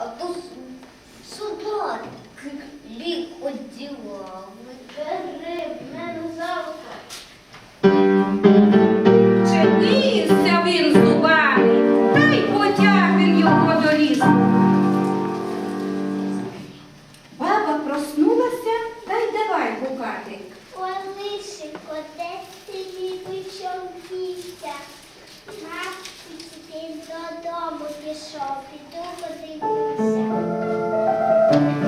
а то собаки бік оділами. Бери, в мене завтра. Чепився він зубами, та й потяг він його до. Баба проснулася та й давай гукати. Олишико, де ти мій бичок дівся? Мабуть, додому пішов, піду подивлюся. Thank you.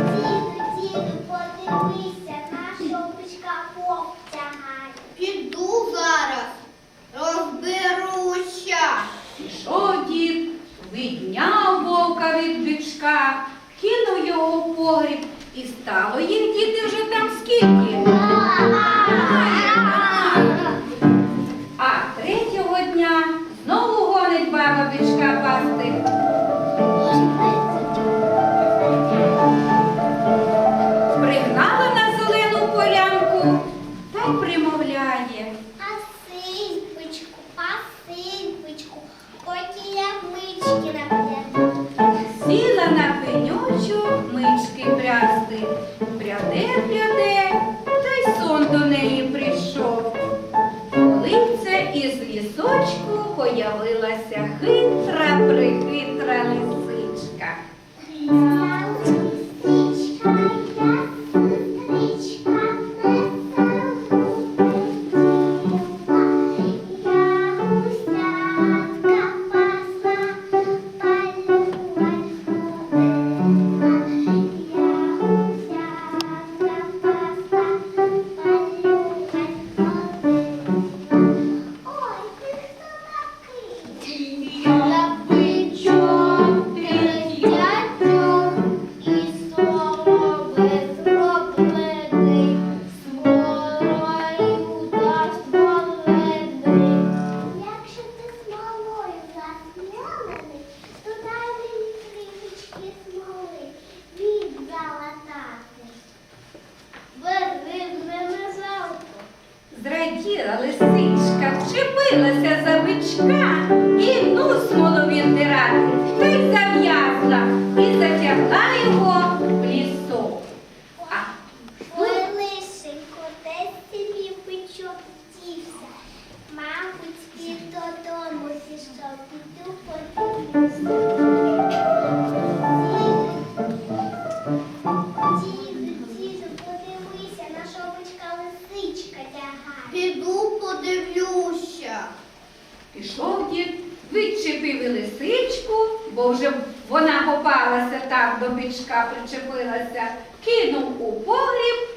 причепилася, кинув у погріб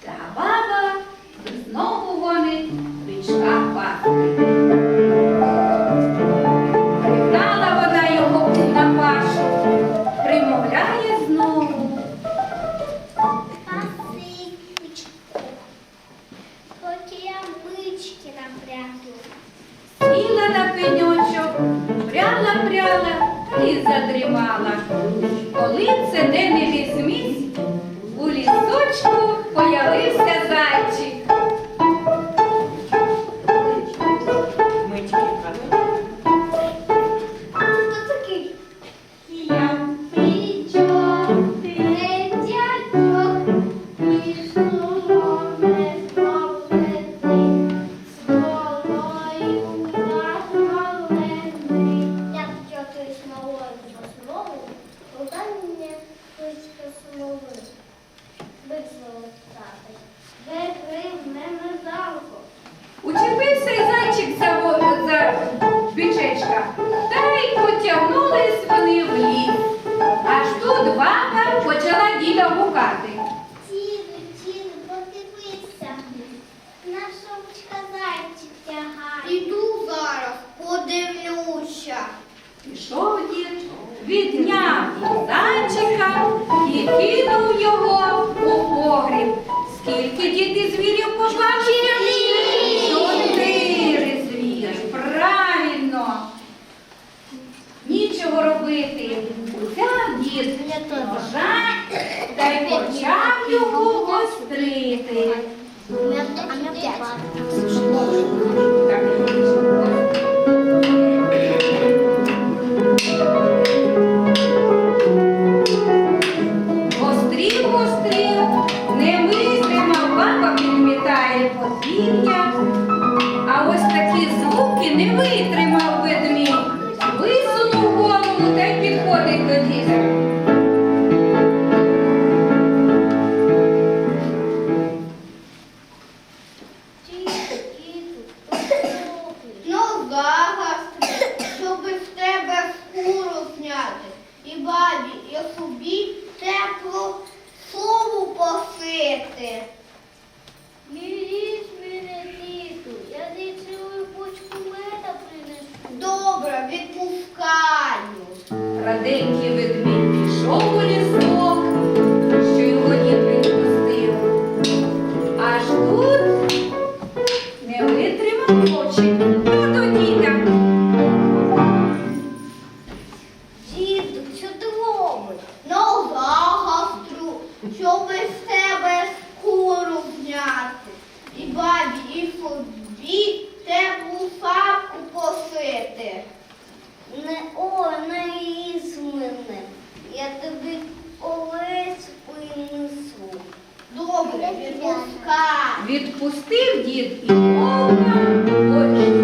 та. అంటే నేను Учепився зайчик за, за та й потягнулись вони в ліс. Аж тут баба почала діда гукати. Діду, діду, подивися, наша очка зайчик. Іду зараз, подивлюся. Пішов дід, відняв і зайчика і кинув. Скільки діти звірів побачили? репотіння, а ось такі звуки не витримав ведмідь. Висунув голову та й підходить до дітей. бабі, і собі теплу фапку посити. Не о, не їсть мене, я тобі колись принесу. Добре, відпускай. Відпустив дід і вовка.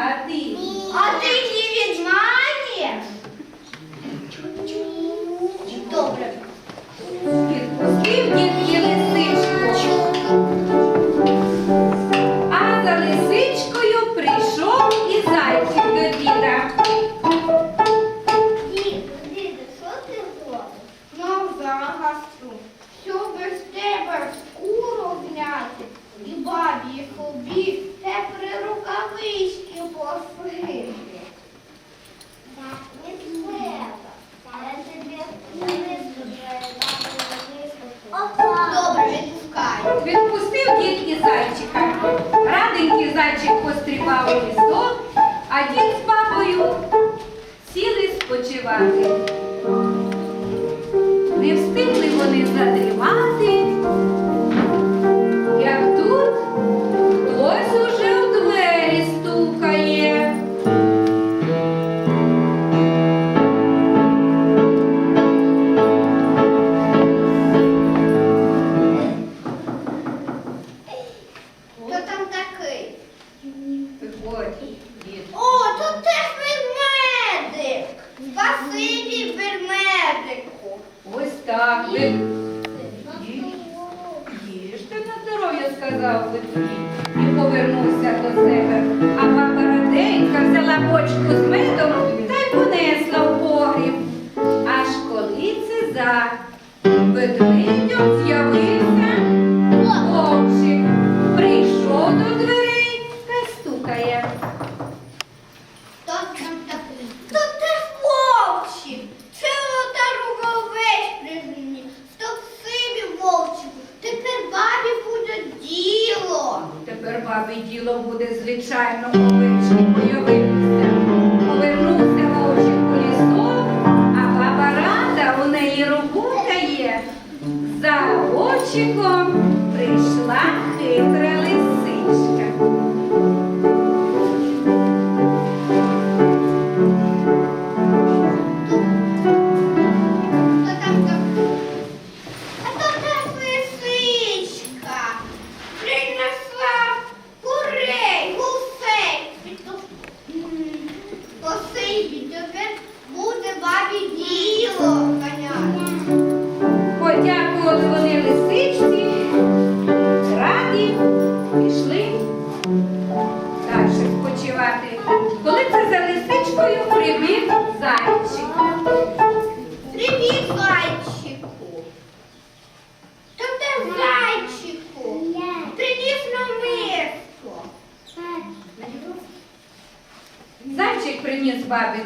Hati. Буде бабі діло.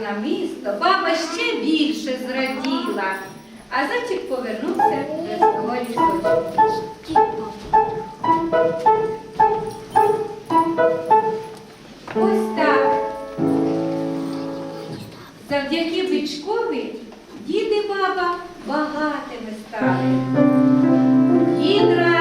на місто, баба ще більше зраділа, а зайчик повернувся до свого ліжка. Ось так. Завдяки бичкові діди баба багатими стали. Гідра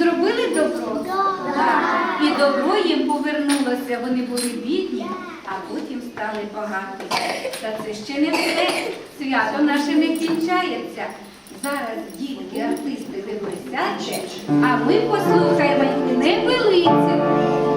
зробили добро? Так. І добро їм повернулося. Вони були бідні, а потім стали багаті. Та це ще не все. Свято наше не кінчається. Зараз дітки, артисти присядьте, а ми послухаємо невелиці. Так,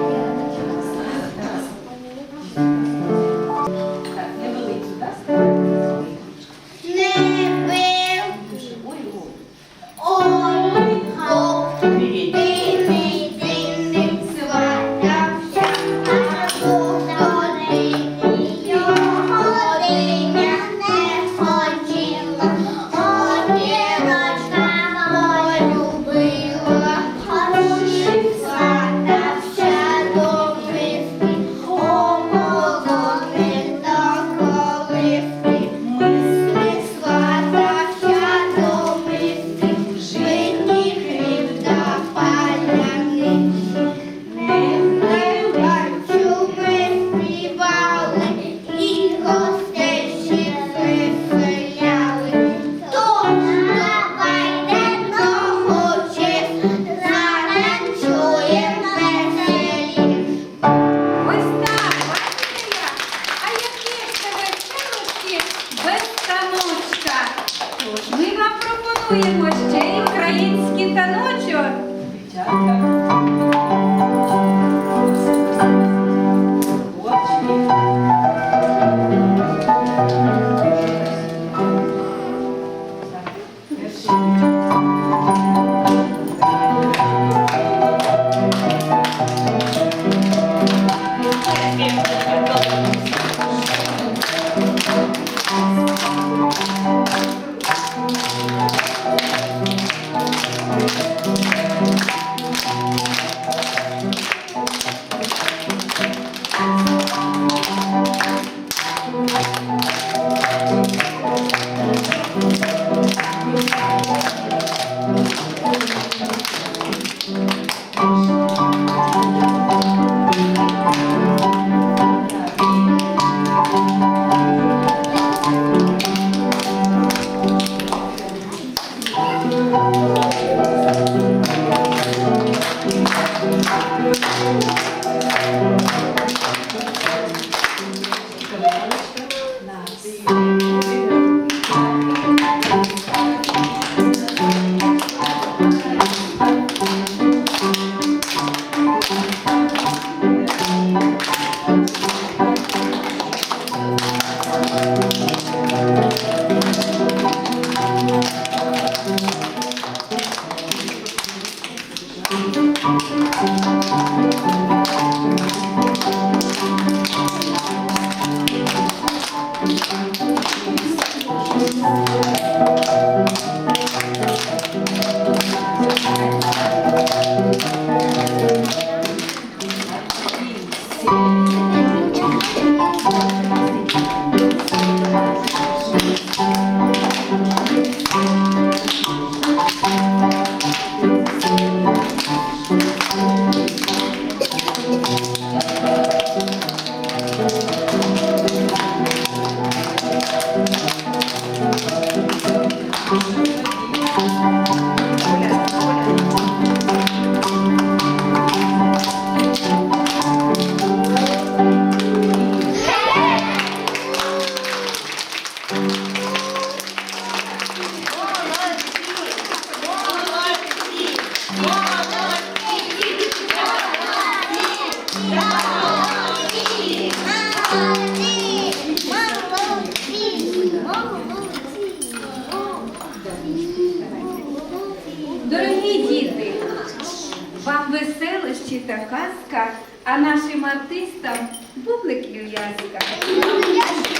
та казка, а нашим артистам бублик і в'язка.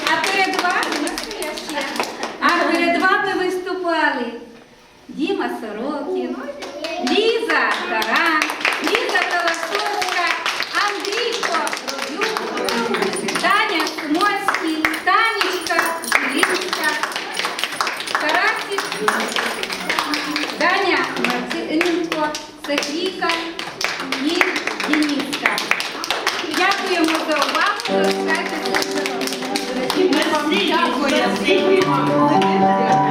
А перед вами а перед вами виступали Діма Сорокін, Ліза Таран, Ліза Колосовська, Андрійко Родюк, Таня Смольський, Танечка Жилінська, Тарасик, Даня Марциненко, Софійка Залишайтеся